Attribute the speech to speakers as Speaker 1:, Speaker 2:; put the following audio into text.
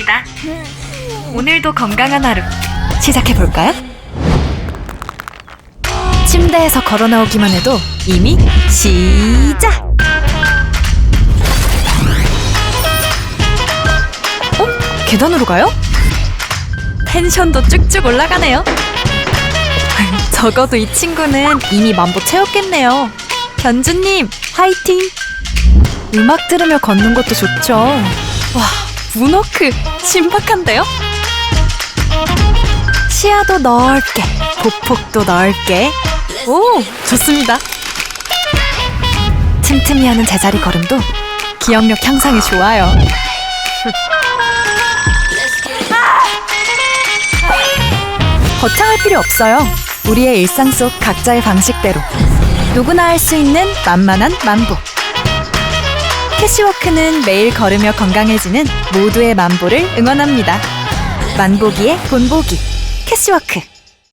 Speaker 1: 반갑습니다. 오늘도 건강한 하루 시작해 볼까요? 침대에서 걸어 나오기만 해도 이미 시작! 어? 계단으로 가요? 텐션도 쭉쭉 올라가네요. 적어도 이 친구는 이미 만보 채웠겠네요. 견주님, 화이팅! 음악 들으며 걷는 것도 좋죠. 와, 문워크 신박한데요? 시야도 넓게, 보폭도 넓게. 오, 좋습니다. 틈틈이 하는 제자리 걸음도 기억력 향상에 좋아요. 거창할 필요 없어요. 우리의 일상 속 각자의 방식대로 누구나 할 수 있는 만만한 만보. 캐시워크는 매일 걸으며 건강해지는 모두의 만보를 응원합니다. 만보기의 본보기 캐시워크.